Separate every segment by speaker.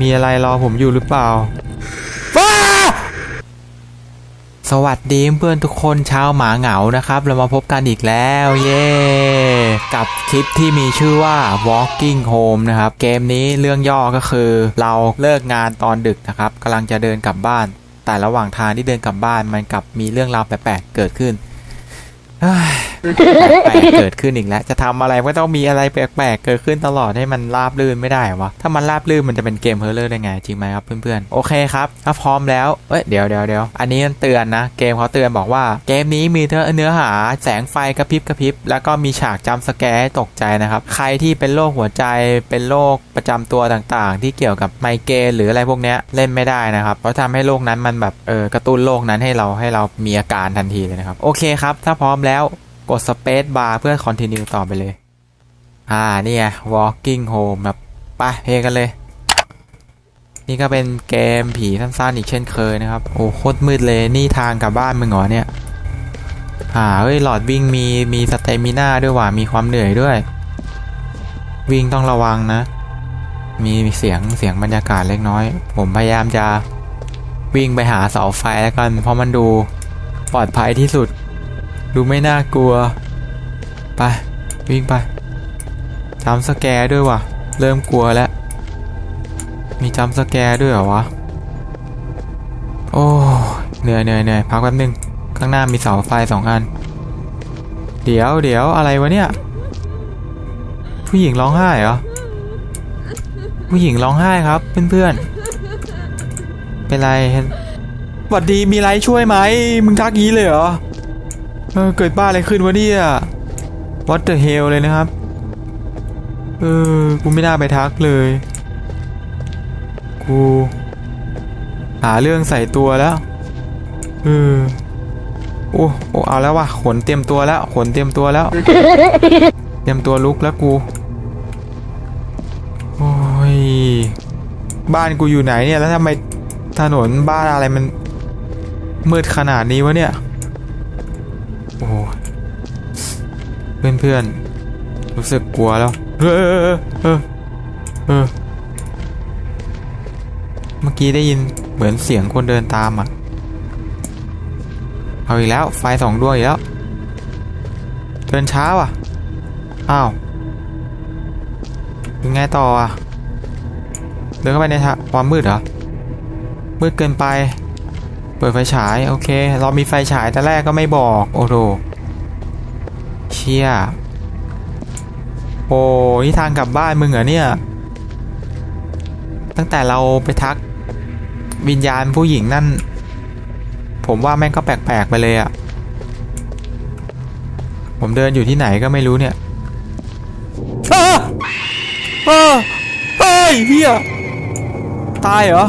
Speaker 1: มีอะไรรอผมอยู่หรือเปล่า สวัสดีเพื่อนทุกคนชาวหมาเหงานะครับ เรามาพบกันอีกแล้วเย้กับคลิปที่มีชื่อว่า Walking Home นะครับ เกมนี้เรื่องย่อก็คือ เราเลิกงานตอนดึกนะครับกำลังจะเดินกลับบ้าน แต่ระหว่างทางที่เดินกลับบ้านมันกลับมีเรื่องราวแปลกๆเกิดขึ้นเฮ้ แปลกๆเกิดขึ้นอีกแล้ว จะทำอะไรก็ต้องมีอะไรแปลกๆเกิดขึ้นตลอดให้มันราบลื่นไม่ได้วะถ้ามันราบลื่นมันจะเป็นเกมเฮอร์เลอร์ได้ไงจริงไหมครับเพื่อนๆโอเคครับถ้าพร้อมแล้วเอ้ยเดี๋ยวเดี๋ยวเดี๋ยวอันนี้มันเตือนนะ เกมเขาเตือนบอกว่าเกมนี้มีเนื้อหาแสงไฟกระพริบกระพริบแล้วก็มีฉากจำสแกร์ให้ตกใจนะครับใครที่เป็นโรคหัวใจเป็นโรคประจำตัวต่างๆ ที่เกี่ยวกับไมเกรนหรืออะไรพวกเนี้ยเล่นไม่ได้นะครับเพราะทำให้โรคนั้นมันแบบเออกระตุ้นโรคนั้นให้เราให้เรามีอาการทันทีเลยนะครับโอเคครับ ถ้าพร้อมแล้ว กด Space Bar เพื่อ Continue ต่อไปเลย อ่า นี่ไง Walking Home แบบไปเพลกันเลย นี่ก็เป็นเกมผีสั้นๆอีกเช่นเคยนะครับ โอ้โคตรมืดเลยนี่ทางกลับบ้านมึงเหรอเนี่ย อ่า เฮ้ย หลอดวิ่งมี มีสเตมิน่าด้วยว่ะ มีความเหนื่อยด้วย วิ่งต้องระวังนะ มีเสียงเสียงบรรยากาศเล็กน้อย ผมพยายามจะวิ่งไปหาเสาไฟแล้วกัน เพราะมันดูปลอดภัยที่สุด ดูไม่น่ากลัว ไป วิ่งไปจำสแกร์ด้วยว่ะ เริ่มกลัวแล้ว มีจำสแกร์ด้วยเหรอวะ โอ้เหนื่อยเหนื่อยเหนื่อยพักแป๊บนึง ข้างหน้ามีเสาไฟสองอัน เดี๋ยวเดี๋ยวอะไรวะเนี่ย ผู้หญิงร้องไห้เหรอ ผู้หญิงร้องไห้ครับเพื่อนๆ เป็นไรหวัดดีมีอะไรช่วยไหม มึงทักงี้เลยเหรอ เออเกิดบ้าอะไรขึ้นวะเนี่ย What the hell เลยนะครับ เออ กูไม่น่าไปทักเลย กู หาเรื่องใส่ตัวแล้วเออโอ้โอ้เอาแล้ววะขนเตรียมตัวแล้วขนเตรียมตัวแล้ว เตรียมตัวลุกแล้วกู โอ้ย บ้านกูอยู่ไหนเนี่ย แล้วทำไมถนนบ้านอะไรมันมืดขนาดนี้วะเนี่ย โอ้เพื่อนเพื่อนรู้สึกกลัวแล้วเออเออเออเอเมื่อกี้ได้ยินเหมือนเสียงคนเดินตามอะ เอาอีกแล้ว ไฟสองดวงอีกแล้ว เดินช้าว่ะ อ้าวยังไงต่ออะ เดินเข้าไปในความมืดเหรอ มืดเกินไป ปิดไฟฉายโอเค เรามีไฟฉายแต่แรกก็ไม่บอก โอ้โหเชี่ยโอ้นี่ทางกลับบ้านมึงเหรอเนี่ย ตั้งแต่เราไปทักวิญญาณผู้หญิงนั่น ผมว่าแม่งก็แปลกๆไปเลยอะผมเดินอยู่ที่ไหนก็ไม่รู้เนี่ยอ้าอ้าเฮ้ยเฮียตายเหรอ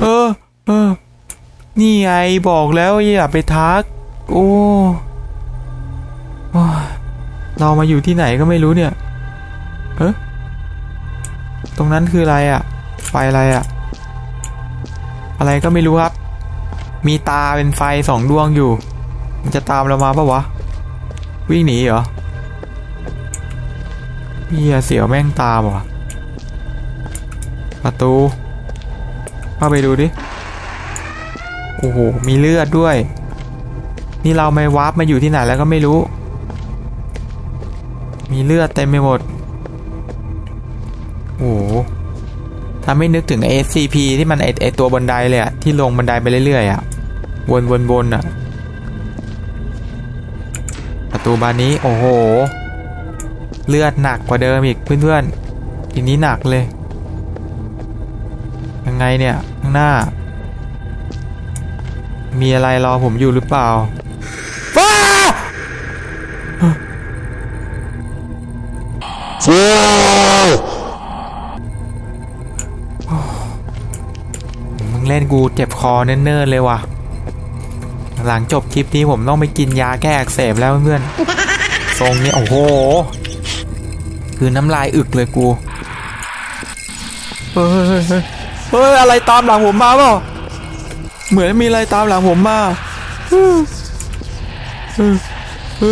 Speaker 1: เออ เออ นี่ไงบอกแล้วอย่าไปทัก โอ้โอ้ยเรามาอยู่ที่ไหนก็ไม่รู้เนี่ยเฮ้ตรงนั้นคืออะไรอะ่ะ ไฟอะไรอะ่ะ อะไรก็ไม่รู้ครับ มีตาเป็นไฟสองดวงอยู่ มันจะตามเรามาปะวะ วิ่งหนีเหรอเฮียเสียวแม่งตามวะประตูเข้าไปดูดิ โอ้โห มีเลือดด้วย นี่เราไม่วาร์ปมาอยู่ที่ไหนแล้วก็ไม่รู้ มีเลือดเต็มไปหมด โอ้โหทำให้นึกถึง SCP ที่มันไอไอตัวบันไดเลยอะที่ลงบันไดไปเรื่อยๆอะวนวนวนอะประตูบานนี้โอ้โห เลือดหนักกว่าเดิมอีกเพื่อนๆทีนี้หนักเลย ยังไงเนี่ย ข้างหน้า มีอะไรรอผมอยู่หรือเปล่าฟ้ามึงเล่นกูเจ็บคอเนิ่นๆเลยว่ะ หลังจบคลิปนี้ผมต้องไปกินยาแก้อักเสบแล้วเพื่อนๆทรงนี้โอ้โห คือน้ำลายอึกเลยกู เฮ้ยเฮ้ยเฮ้ยเฮ้ยอะไรตามหลังผมมาเปล่า เหมือนมีอะไรตามหลังผมมาออเออเอ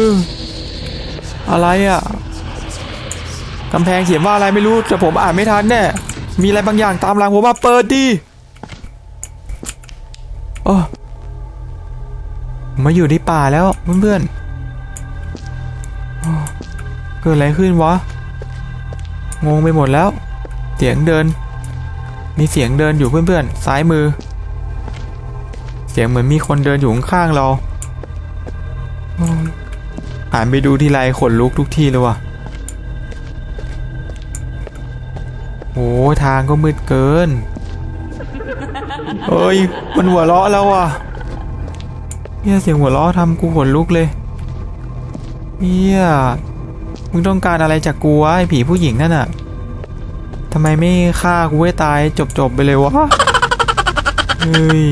Speaker 1: อะไรอะกำแพงเขียนว่าอะไรไม่รู้แต่ผมอ่านไม่ทันแน่มีอะไรบางอย่างตามหลังผมมาเปิดดิโอ้มาอยู่ที่ป่าแล้วเพื่อนๆเกิดอะไรขึ้นวะ งงไปหมดแล้ว เสียงเดิน มีเสียงเดินอยู่เพื่อนๆ ซ้ายมือ เสียงเหมือนมีคนเดินอยู่ข้างเราหันไปดูทีไรขนลุกทุกที่เลยว่ะโอ้ทางก็มืดเกิน เอ้ย มันหัวเราะแล้วว่ะเนี่ยเสียงหัวเราะทำกูขนลุกเลยเนี่ยมึงต้องการอะไรจากกูวะไอ้ผีผู้หญิงนั่นน่ะทำไมไม่ฆ่ากูให้ตายจบๆไปเลยวะ เฮ้ย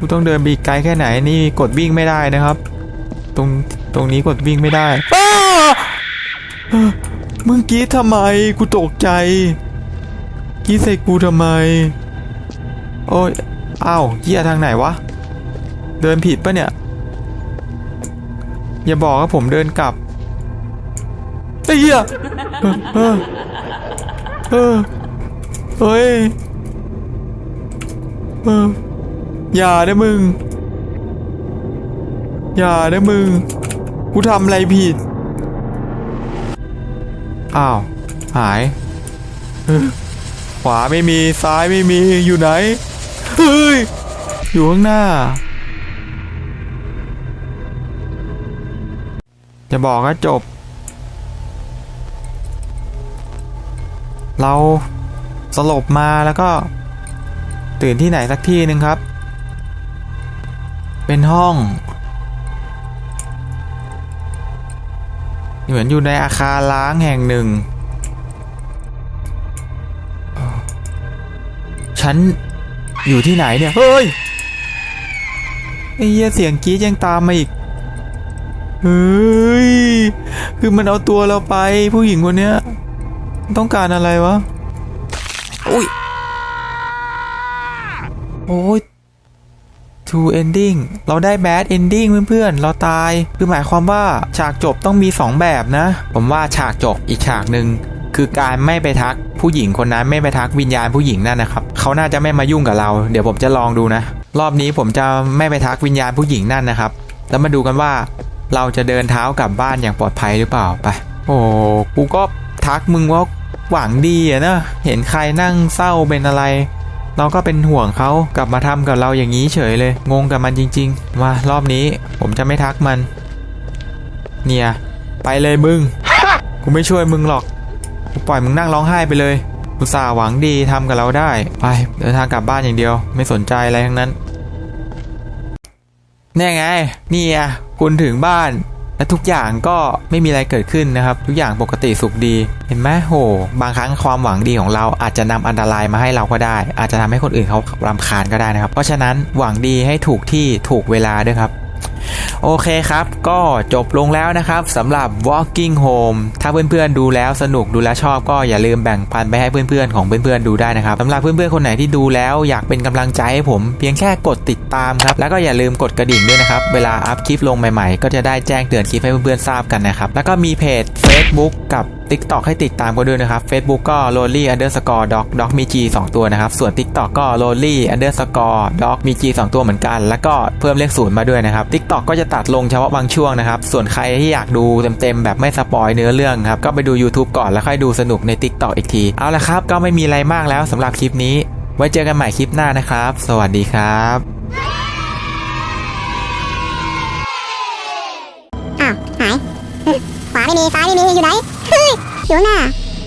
Speaker 1: กูต้องเดินไปอีกไกลแค่ไหนนี่กดวิ่งไม่ได้นะครับ ตรงตรงนี้กดวิ่งไม่ได้อ้าเอ้อมึงกรีดทำไมกูตกใจกรีดใส่กูทำไม โอ้ยอ้าวเหี้ยทางไหนวะ เดินผิดปะเนี่ย อย่าบอกว่าผมเดินกลับไอ้เหี้ยเออเออเออเฮ้ยเออ อย่านะมึง อย่านะมึง กูทำอะไรผิด อ้าว หาย ขวาไม่มี ซ้ายไม่มี อยู่ไหน เฮ้ย อยู่ข้างหน้า จะบอกว่าจบ เราสลบมาแล้วก็ ตื่นที่ไหนสักที่หนึ่งครับ เป็นห้อง เหมือนอยู่ในอาคารล้างแห่งหนึ่ง ฉันอยู่ที่ไหนเนี่ย เฮ้ย ไอ้เหี้ยเสียงกรี๊ดยังตามมาอีก เฮ้ย คือมันเอาตัวเราไปผู้หญิงคนเนี้ย ต้องการอะไรวะ อุ้ย โอ้ย two ending เราได้ bad ending เพื่อนๆ เราตาย คือหมายความว่าฉากจบต้องมี 2 แบบนะ ผมว่าฉากจบอีกฉากหนึ่งคือการไม่ไปทักผู้หญิงคนนั้นไม่ไปทักวิญญาณผู้หญิงนั่นนะครับเขาน่าจะไม่มายุ่งกับเรา เดี๋ยวผมจะลองดูนะ รอบนี้ผมจะไม่ไปทักวิญญาณผู้หญิงนั่นนะครับ แล้วมาดูกันว่าเราจะเดินเท้ากลับบ้านอย่างปลอดภัยหรือเปล่าไป โอ้กูก็ทักมึงว่าหวังดีอะนะ เห็นใครนั่งเศร้าเป็นอะไร เราก็เป็นห่วงเขากลับมาทำกับเราอย่างนี้เฉยเลย งงกับมันจริงๆ มารอบนี้ผมจะไม่ทักมัน เนี่ย ไปเลยมึง กูไม่ช่วยมึงหรอก กูปล่อยมึงนั่งร้องไห้ไปเลยอุตส่าห์หวังดีทำกับเราได้ ไปเดินทางกลับบ้านอย่างเดียว ไม่สนใจอะไรทั้งนั้น แน่ไง นี่อะคุณถึงบ้าน และทุกอย่างก็ไม่มีอะไรเกิดขึ้นนะครับ ทุกอย่างปกติสุขดี เห็นไหมโห บางครั้งความหวังดีของเราอาจจะนำอันตรายมาให้เราก็ได้ อาจจะทำให้คนอื่นเขารำคาญก็ได้นะครับ เพราะฉะนั้นหวังดีให้ถูกที่ถูกเวลาด้วยครับ โอเคครับ ก็จบลงแล้วนะครับสำหรับ Walking Home ถ้าเพื่อนๆดูแล้วสนุกดูแล้วชอบก็อย่าลืมแบ่งปันไปให้เพื่อนๆของเพื่อนๆดูได้นะครับสำหรับเพื่อนๆคนไหนที่ดูแล้วอยากเป็นกำลังใจให้ผมเพียงแค่กดติดตามครับแล้วก็อย่าลืมกดกระดิ่งด้วยนะครับเวลาอัพคลิปลงใหม่ๆ ก็จะได้แจ้งเตือนคลิปให้เพื่อนๆทราบกันนะครับแล้วก็มีเพจ Facebook กับ TikTok ให้ติดตามกันด้วยนะครับ Facebook ก็ lonely underscore dog dog มี G 2ตัวนะครับ ส่วน TikTok ก็ lonely underscore dog มี G 2ตัวเหมือนกัน แล้วก็เพิ่มเลขศูนย์มาด้วยนะครับ TikTok ก็จะตัดลงเฉพาะบางช่วงนะครับ ส่วนใครที่อยากดูเต็มๆ แบบไม่สปอยเนื้อเรื่องครับ ก็ไปดู YouTube ก่อนแล้วค่อยดูสนุกใน TikTok อีกที เอาละครับ ก็ไม่มีอะไรมากแล้วสำหรับคลิปนี้ ไว้เจอกันใหม่คลิปหน้านะครับ สวัสดีครับ
Speaker 2: อ้า